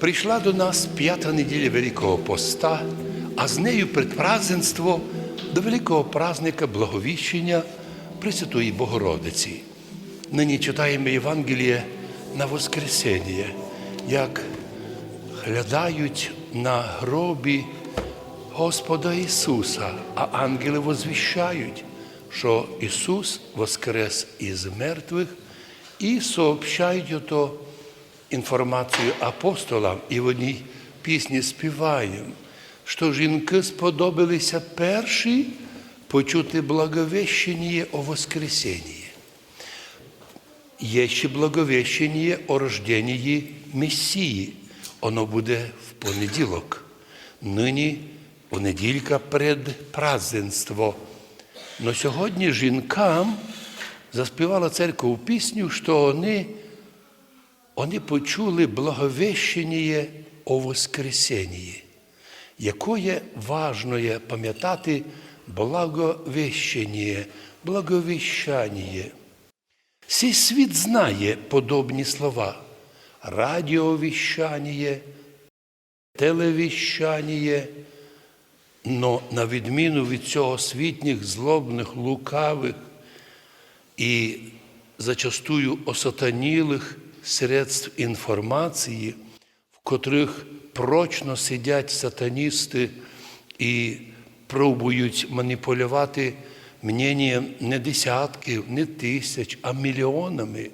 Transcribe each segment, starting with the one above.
Прийшла до нас п'ята неділя Великого Поста, а з нею предпразденство до великого праздника Благовіщення Пресвятої Богородиці. Нині читаємо Євангеліє на Воскресення, як глядають на гробі Господа Ісуса, а ангели возвіщають, що Ісус воскрес із мертвих і сообщають ото інформацію апостолам, і в одній пісні співаємо, що жінки сподобалися перші почути благовещення о Воскресенні. Є ще благовещення о рожденні Месії. Воно буде в понеділок. Нині понеділька предпразденство. Но сьогодні жінкам заспівала церква пісню, що вони, вони почули благовещення о Воскресенні. Якое важное пам'ятати благовещення, благовіщання. Сей світ знає подобні слова. Радіовіщання, телевіщання, но на відміну від цього світніх, злобних, лукавих і зачастую осатанілих средств інформації, в котрих прочно сидять сатаністи і пробують маніпулювати мненням не десятків, не тисяч, а мільйонами.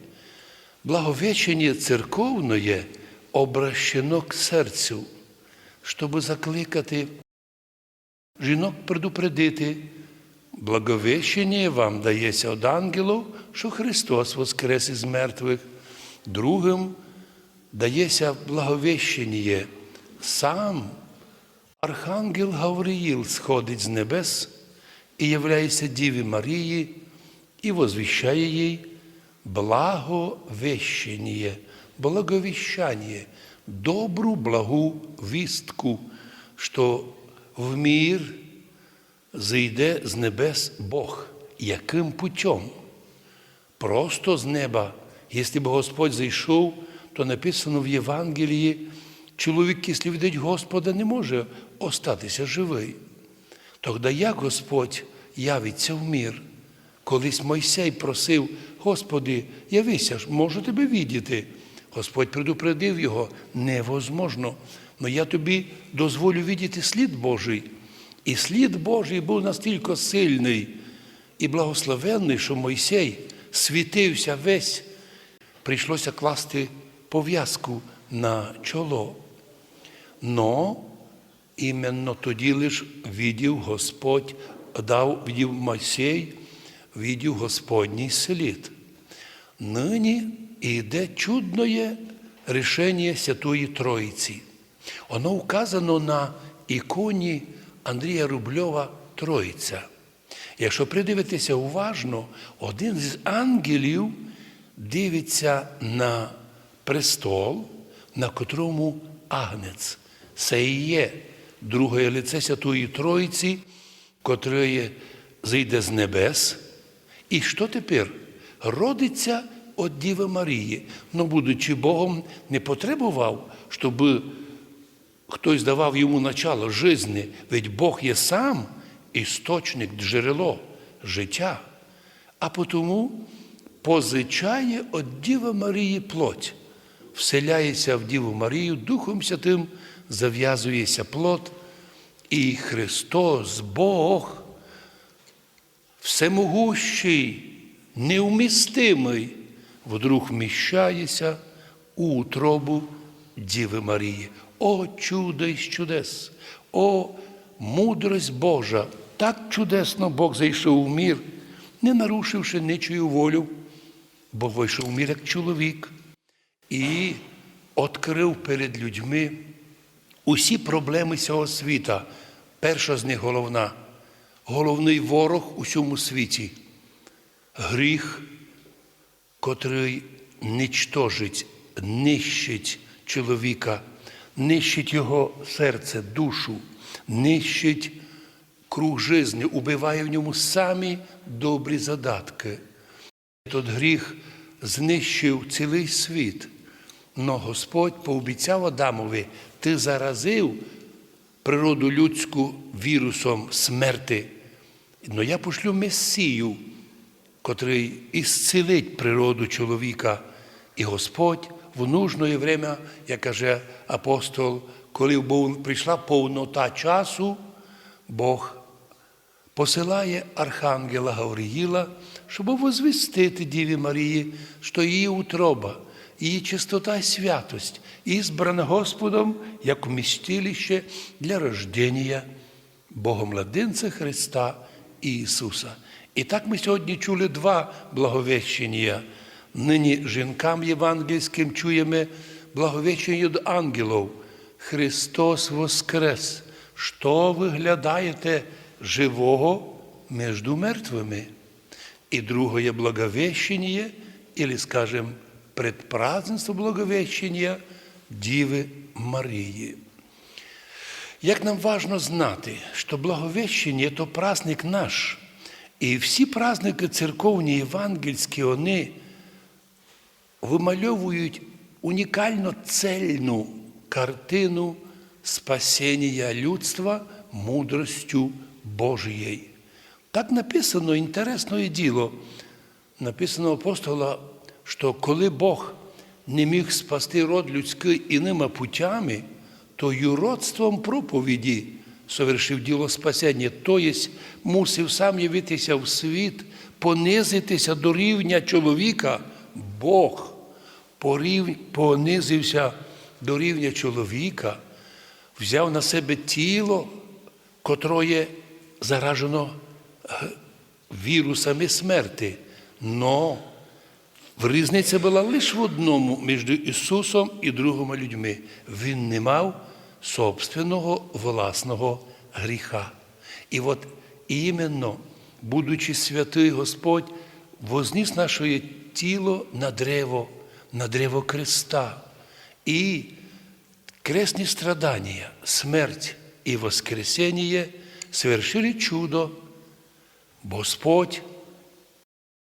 Благовещення церковне обращено к серцю, щоб закликати жінок предупредити. Благовещення вам дається від ангелів, що Христос воскрес із мертвих. Другим дається благовещення. Сам Архангел Гавриїл сходить з небес і являється Діві Марії і возвіщає їй благовещення, благовіщання, добру благу вістку, що в мір зійде з небес Бог. Яким путем? Просто з неба. Якщо б Господь зайшов, то написано в Євангелії, чоловік, якщо видить Господа, не може остатися живий. Тоді як Господь явиться в мір? Колись Мойсей просив, Господи, явися ж, можу тебе віддіти. Господь предупредив його, невозможно. Но я тобі дозволю віддіти слід Божий. І слід Божий був настільки сильний і благословенний, що Мойсей світився весь, прийшлося класти пов'язку на чоло. Но іменно тоді лиш відів Господь, дав відів Мойсей, відів Господній слід. Нині йде чудне рішення Святої Троїці. Воно указано на іконі Андрія Рубльова Троїця. Якщо придивитися уважно, один з ангелів дивиться на престол, на котрому агнець. Це і є друге лице Святої Троїці, котре зійде з небес. І що тепер? Родиться від Діви Марії. Ну, будучи Богом, не потребував, щоб хтось давав йому начало жизни, ведь Бог є сам істочник, джерело життя, а тому позичає від Діви Марії плоть, вселяється в Діву Марію, Духом Святим зав'язується плод, і Христос, Бог, всемогущий, неумістимий, вдруг вміщається у утробу Діви Марії. О чудо із чудес! О мудрость Божа! Так чудесно Бог зайшов у мір, не нарушивши нічию волю, бо вийшов мір як чоловік і відкрив перед людьми усі проблеми цього світа. Перша з них головна, головний ворог у всьому світі гріх, котрий нічтожить, нищить чоловіка, нищить його серце, душу, нищить круг житті, убиває в ньому самі добрі задатки. Тот гріх знищив цілий світ. Но Господь пообіцяв Адамові, ти заразив природу людську вірусом смерти. Но я пошлю Месію, котрий ісцілить природу чоловіка. І Господь в нужне время, як каже апостол, коли прийшла повнота часу, Бог посилає Архангела Гавриїла, щоб возвістити Діві Марії, що її утроба, її чистота і святость, ізбрана Господом як вмістилище для рождення Богомладенця Христа Ісуса. І так ми сьогодні чули два благовещення. Нині жінкам євангельським чуємо благовещення до ангелів. Христос Воскрес! Що виглядаєте живого між мертвими? І друге благовещення, или, скажем, предпразднество благовещення Діви Марії. Як нам важно знати, що благовещення – то праздник наш. І всі праздники церковні євангельські, вони вимальовують унікально цельну картину спасіння людства мудростю Божією. Так написано інтересне діло. Написано апостола, що коли Бог не міг спасти род людський іними путями, то юродством проповіді совершив діло спасіння, тобто мусив сам явитися в світ, понизитися до рівня чоловіка, Бог понизився до рівня чоловіка, взяв на себе тіло, котроє заражено вірусами смерти. Но різниця була лише в одному між Ісусом і другими людьми. Він не мав собственного власного гріха. І от іменно, будучи святий Господь, возніс наше тіло на древо, на древо креста. І крестні страдания, смерть і воскресение совершили чудо. Господь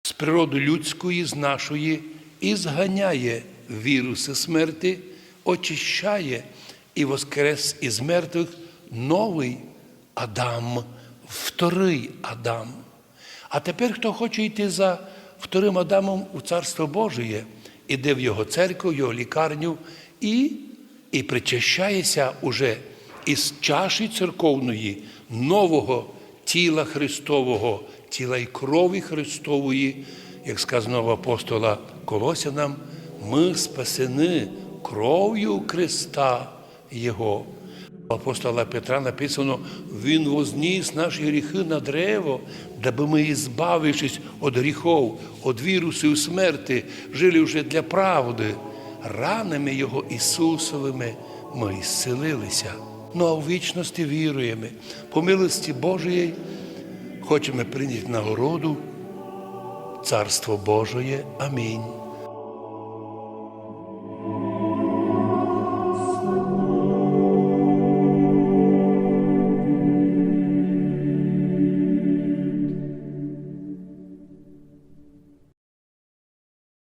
з природи людської, з нашої, і зганяє віруси смерти, очищає і воскрес із мертвих новий Адам, вторий Адам. А тепер, хто хоче йти за вторим Адамом у Царство Божє, іде в його церкву, в його лікарню і, і причащається уже із чаші церковної нового тіла Христового, тіла і крові Христової, як сказано в апостола Колосянам, ми спасені кров'ю Христа Його. Апостола Петра написано, Він возніс наші гріхи на древо, даби ми, збавившись від гріхов, від вірусів смерти, жили вже для правди. Ранами Його Ісусовими ми зцілилися. Ну а в вічності віруємо. По милості Божої хочемо прийняти нагороду Царство Божоє. Амінь.